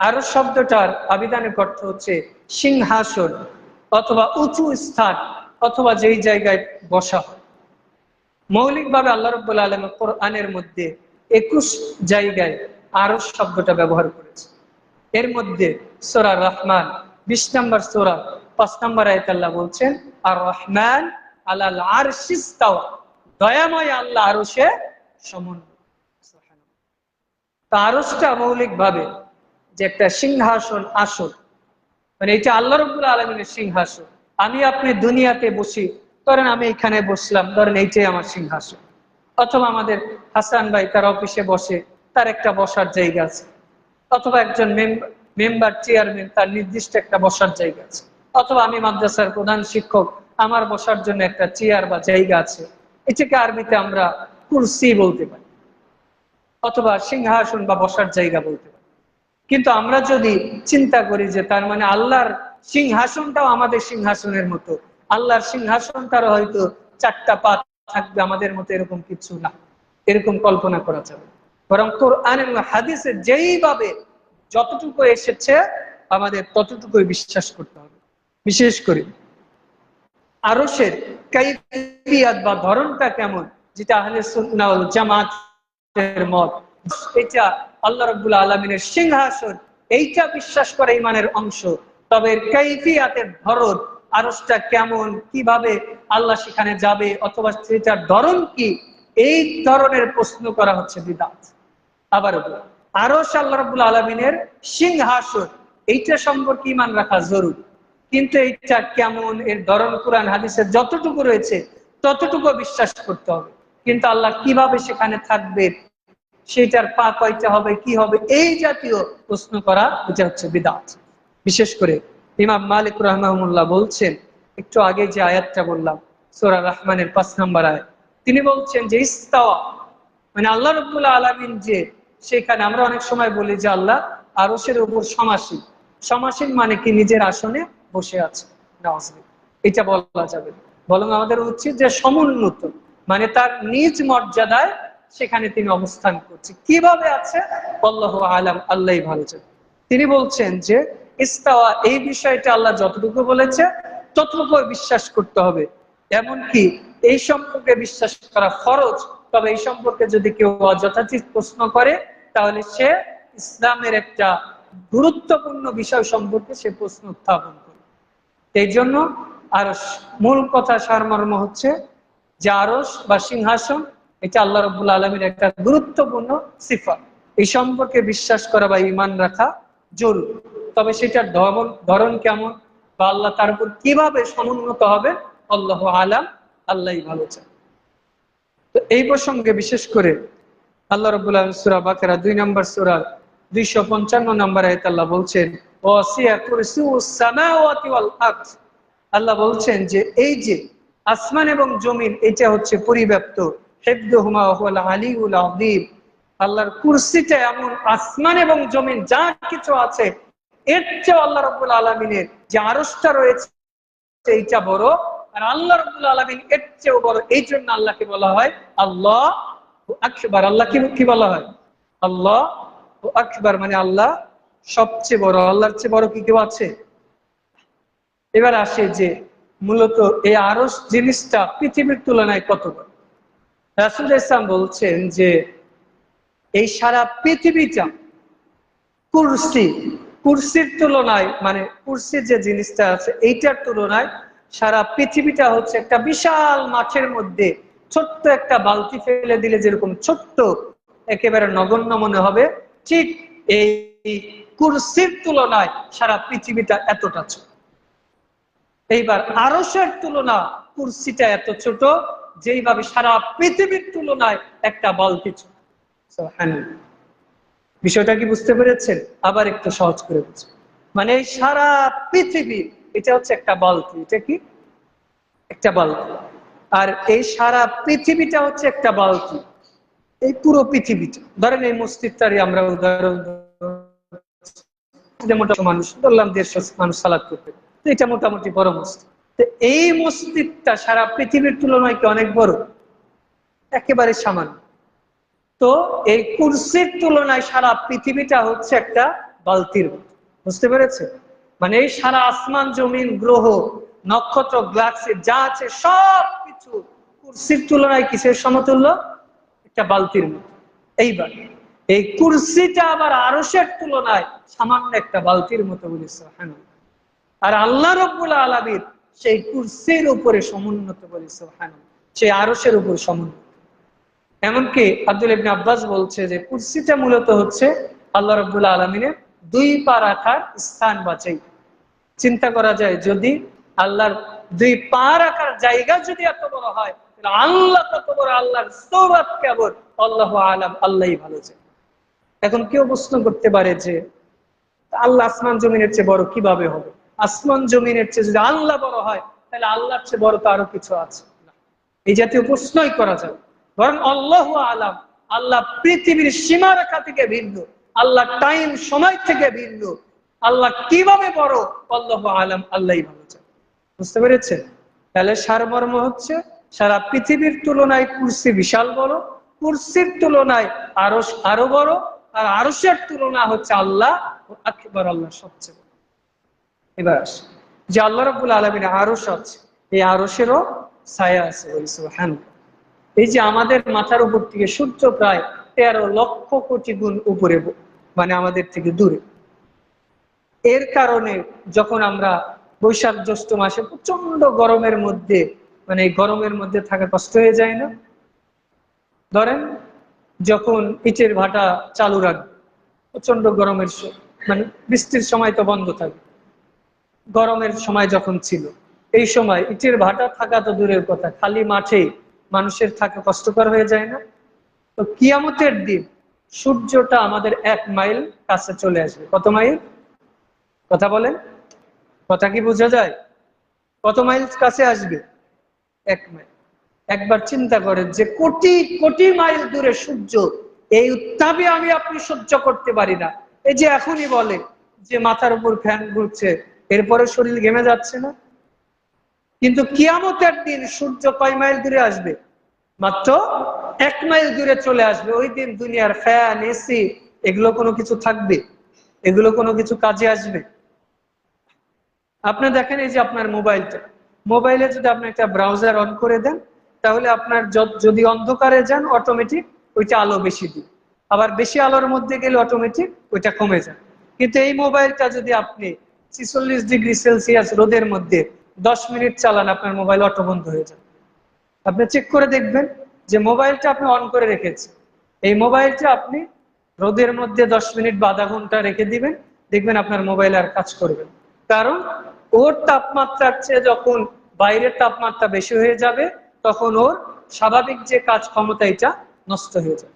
আরও শব্দটার আবিধানিক অর্থ হচ্ছে সিংহাসন অথবা উঁচু স্থান অথবা যেই জায়গায় বসা হয়। মৌলিকভাবে আল্লাহ রব্বুল আলম কোরআনের মধ্যে একুশ জায়গায় আরও শব্দটা ব্যবহার করেছে। এর মধ্যে সোরা রহমান, বিশ নম্বর সোরা, পাঁচ নম্বর আয়ত আল্লাহ বলছেন আর রহমান আল্লাহ আর দয়াময় আল্লাহ আরও সে সমন্বয় তা আরসটা মৌলিক ভাবে যে একটা সিংহাসন আসন মানে এটা আল্লাহ রব্বুল আলমিনের সিংহাসন। আমি আপনি দুনিয়াতে বসি, ধরেন আমি এখানে বসলাম, ধরেন এইটাই আমার সিংহাসন। অথবা আমাদের হাসান ভাই তার অফিসে বসে, তার একটা বসার জায়গা আছে। অথবা একজন মেম্বার, চেয়ারম্যান, তার নির্দিষ্ট একটা বসার জায়গা আছে। অথবা আমি মাদ্রাসার প্রধান শিক্ষক, আমার বসার জন্য একটা চেয়ার বা জায়গা আছে। এটাকে আরবিতে আমরা কুরসি বলতে পারি। অথবা সিংহাসন বা বসার জায়গা বলতে পারি। কিন্তু আমরা যদি চিন্তা করি যে তার মানে আল্লাহর সিংহাসনটাও আমাদের সিংহাসনের মতো, আল্লাহর সিংহাসনটারও হয়তো চারটা পাত থাকবে আমাদের মতো এরকম কিছু না, এরকম কল্পনা করা যাবে। বরং কোরআন এবং হাদিসে যেইভাবে যতটুকু এসেছে, আমাদের ততটুকুই বিশ্বাস করতে হবে। বিশেষ করে আরসের কাইফিয়াত বা ধরনটা কেমন, যেটা আহলে সুন্নাউল জামাতের মত, এটা আল্লাহ রব্বুল আলমিনের সিংহাসন, এইটা বিশ্বাস করে ইমানের অংশ। তবে কাইফিয়াতের ধরন, আরসটা কেমন, কীভাবে আল্লাহ সেখানে যাবে, অথবা সেটার ধরন কি, এই ধরনের প্রশ্ন করা হচ্ছে বিদাত। আবার আরস আল্লাহ রবুল আলমিনের সিংহাসন, এইটা সম্পর্কে ইমান রাখা জরুরি। কিন্তু এইটা কেমন, এর ধরন কোরআন হাদিসের যতটুকু রয়েছে, ততটুকু বিশ্বাস করতে হবে। কিন্তু আল্লাহ কীভাবে সেখানে থাকবে সেটার পা কয়টা হবে, কি হবে, এই জাতীয় প্রশ্ন করা এটা হচ্ছে বিদাত। বিশেষ করে ইমাম মালিক রহমাহুল্লাহ বলছেন, একটু আগে যে আয়াতটা বললাম, সোরা রহমানের পাঁচ নম্বর আয়াত, তিনি বলছেন যে ইস্তাওয়া মানে আল্লাহ রব্বুল্লাহ আলমিন যে সেখানে আমরা অনেক সময় বলি যে আল্লাহ আরসের উপর সমাসীন। সমাসীন মানে কি? নিজের আসনে বসে আছে। এটা বলা যাবে। বরং আমাদের উচিত যে সমুন্নত মানে তার নিজ মর্যাদায় সেখানে তিনি অবস্থান করছে। কীভাবে আছে? আল্লাহ আলাম আল্লাহ ভালো তিনি বলছেন যে, ইস্তাওয়া এই বিষয়টা আল্লাহ যতটুকু বলেছে ততটুকু বিশ্বাস করতে হবে। এমনকি এই সম্পর্কে বিশ্বাস করা ফরজ, তবে এই সম্পর্কে যদি কেউ অযথাচিত প্রশ্ন করে, তাহলে সে ইসলামের একটা গুরুত্বপূর্ণ বিষয় সম্পর্কে সে প্রশ্ন উত্থাপন করে। এই জন্য আর মূল কথা সারমর্ম হচ্ছে যে আরস বা সিংহাসন এটা আল্লাহ রবুল্লা আলমীর একটা গুরুত্বপূর্ণ সিফা এই সম্পর্কে বিশ্বাস করা বা ইমান রাখা জরুরি। তবে সেটার ধরন কেমন বা আল্লাহ তার উপর কীভাবে সমুন্নত হবে, আল্লাহ আলাম আল্লাহ ভালো চান তো এই প্রসঙ্গে বিশেষ করে আল্লাহ রবুল্লাহ সুরা বাকেরা দুই নম্বর সুরার দুইশো পঞ্চান্ন নম্বর আয়ত আল্লাহ বলছেন আল্লাহ বলছেন যে, এই যে আসমান এবং জমিন, এটা হচ্ছে পরিব্যাপ্ত আল্লাহর কুরসিটা এমন আসমান এবং জমিন যা কিছু আছে, এর চেয়ে আল্লাহ রবুল আলমিনের যে আরসটা রয়েছে, এইটা বড়। আর আল্লাহ রবুল আলমিন এর চেয়েও বড়, এই জন্য আল্লাহকে বলা হয় আল্লাহ আকবর। আল্লাহ কি কি বলা হয়? আল্লাহ ও আকবর মানে আল্লাহ সবচেয়ে বড়। আল্লাহর চেয়ে বড় কি কেউ আছে? এবার আসে যে মূলত এই আরস জিনিসটা পৃথিবীর তুলনায় কত বড়? রাসুল ইসলাম বলছেন যে, এই সারা পৃথিবীটা কুরসি, কুরসির তুলনায় মানে কুরসির যে জিনিসটা আছে, এইটার তুলনায় সারা পৃথিবীটা হচ্ছে একটা বিশাল মাঠের মধ্যে ছোট্ট একটা বালতি ফেলে দিলে যেরকম ছোট্ট, একেবারে নগণ্য মনে হবে, ঠিক এই কুরসির তুলনায় সারা পৃথিবীটা এতটা ছোট। এইবার আরসের তুলনা কুরসিটা এত ছোট যেইভাবে সারা পৃথিবীর তুলনায় একটা বালতি বিষয়টা কি বুঝতে পেরেছেন? আবার একটু সহজ করে বুঝছেন মানে সারা পৃথিবী, এটা হচ্ছে একটা বালতি এটা কি? একটা বালতি আর এই সারা পৃথিবীটা হচ্ছে একটা বালতি এই পুরো পৃথিবীটা। ধরেন এই মসজিদটারই আমরা উদাহরণ মোটামুটি মানুষ, ধরলাম দেড়শো মানুষ সালাদ করতে এটা মোটামুটি বড় মসজিদ। এই মসজিদটা সারা পৃথিবীর তুলনায় কি অনেক বড়? একেবারে সামান্য। তো এই কুরসির তুলনায় সারা পৃথিবীটা হচ্ছে একটা বালতির বুঝতে পেরেছে? মানে এই সারা আসমান, জমিন, গ্রহ, নক্ষত্র গ্লাক্সি যা আছে সব কিছু কুর্সির তুলনায় কিসের সমতুল্য? একটা বালতির মতো। এইবার, এই কুরসিটা আবার আরসের তুলনায় সামান্য একটা বালতির মতো বলেছে হ্যাঁ আর আল্লাহ রব্বুল আলমীর সেই কুর্সির উপরে সমুন্নত বলেছে হ্যাঁ সেই আরসের উপর সমুন্নত। এমনকি আব্দুল ইবনে আব্বাস বলছে যে, কুর্সিটা মূলত হচ্ছে আল্লাহ রব্বুল আলমিনের দুই পা রাখার স্থান বাঁচাই চিন্তা করা যায়, যদি আল্লাহর দুই পা রাখার জায়গা যদি এত বড় হয় আল্লাহ কত বড় আল্লাহর সৌরত কেবল, আল্লাহ আলাম, আল্লাহই ভালো যায় এখন কেউ প্রশ্ন করতে পারে যে, আল্লাহ আসমান জমিনের চেয়ে বড় কীভাবে হবে? আসমান জমিনের চেয়ে যদি আল্লাহ বড় হয়, তাহলে আল্লাহর চেয়ে বড় তো আরও কিছু আছে। এই জাতীয় প্রশ্নই করা যাবে বরং আল্লাহ আলাম, আল্লাহ পৃথিবীর সীমারেখা থেকে ভিন্ন আল্লাহ টাইম সময় থেকে ভিন্ন, আল্লাহ কীভাবে বড়, আল্লাহ আলাম আল্লাহ ভালো চায় বুঝতে পেরেছেন? তাহলে সারমর্ম হচ্ছে, সারা পৃথিবীর তুলনায় কুর্সি বিশাল বড়, কুর্সির তুলনায় আরও আরও বড়, আর আরসের তুলনা হচ্ছে আল্লাহ আল্লাহ সবচেয়ে এবার আসি। যে আল্লাহ রবুল আলমিন আরস আছে, এই আরসেরও ছায়া আছে হ্যান এই যে আমাদের মাথার উপর থেকে সূর্য প্রায় তেরো লক্ষ কোটি গুণ উপরে মানে আমাদের থেকে দূরে। এর কারণে যখন আমরা বৈশাখ জ্যৈষ্ঠ মাসে প্রচণ্ড গরমের মধ্যে মানে এই গরমের মধ্যে থাকা কষ্ট হয়ে যায় না? ধরেন যখন ইটের ভাটা চালু রাখবে প্রচণ্ড গরমের মানে বৃষ্টির সময় তো বন্ধ থাকবে গরমের সময় যখন ছিল, এই সময় ইটের ভাটা থাকা তো দূরের কথা, খালি মাঠে মানুষের থাকা কষ্টকর হয়ে যায় না? তো কিয়ামতের দিন সূর্যটা আমাদের এক মাইল কাছে চলে আসবে। কত মাইল? কথা বলেন। কথা কি বোঝা যায়? কত মাইল কাছে আসবে? এক মাইল। একবার চিন্তা করেন যে কোটি কোটি মাইল দূরে সূর্য, এই উত্তাপে আমি আপনি সহ্য করতে পারি না। এই যে এখনই বলে যে মাথার উপর ফ্যান ঘুরছে এরপরে শরীর ঘেমে যাচ্ছে না। কিন্তু কিয়ামতের দিন সূর্য কয় মাইল দূরে আসবে? মাত্র এক মাইল দূরে চলে আসবে। ওই দিন দুনিয়ার ফ্যান, এসি, এগুলো কোনো কিছু থাকবে? এগুলো কোনো কিছু কাজে আসবে? আপনি দেখেন এই যে আপনার মোবাইলটা। মোবাইলে যদি আপনি একটা ব্রাউজার অন করে দেন, তাহলে আপনার যদি অন্ধকারে যান অটোমেটিক ওইটা আলো বেশি দিন আবার বেশি আলোর মধ্যে গেলে অটোমেটিক ওইটা কমে যায় কিন্তু এই মোবাইলটা যদি আপনি ছিচল্লিশ ডিগ্রি সেলসিয়াস রোদের মধ্যে দশ মিনিট চালান, আপনার মোবাইল অটো বন্ধ হয়ে যাবে। আপনি চেক করে দেখবেন যে মোবাইলটা আপনি অন করে রেখেছেন। এই মোবাইলটা আপনি রোদের মধ্যে দশ মিনিট বা আধা ঘণ্টা রেখে দিবেন, দেখবেন আপনার মোবাইল আর কাজ করবে কারণ ওর তাপমাত্রার চেয়ে যখন বাইরের তাপমাত্রা বেশি হয়ে যাবে, তখন ওর স্বাভাবিক যে কাজ ক্ষমতা, এটা নষ্ট হয়ে যাবে।